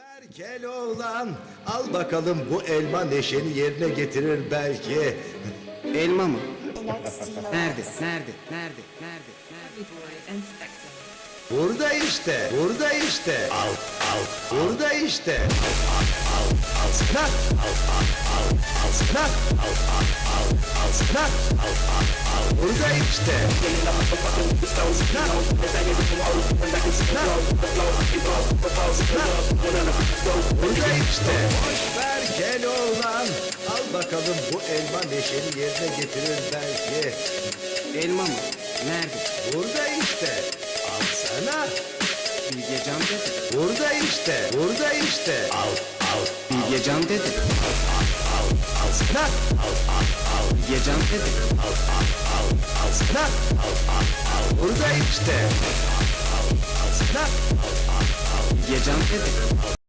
ver Keloğlan, al bakalım bu elma neşeni yerine getirir belki. Elma mı? Nerede? Nerede? Nerede? Nerede? Nerede? Burada işte, burada işte. Al, al, burada işte. Al, al, al, sana. Al, al, al, al, sana. Al, al, al, al, sana. Al, al, al, burada işte. Sana. Sana. Sana. İşte. Boş ver Keloğlan. Al bakalım bu elma neşeni yerine getirir belki. Elma mı? Nerede? Burada işte. Al sana. Bilgecan dedi. Burada işte. Burada işte. Al, al, Bilgecan dedi. al sana. Al, al, al, Bilgecan dedi. al, al, al, al sana. Al, al, al. Burada işte. Al, al, al sana. Al, al, al. Bilgecan dedi.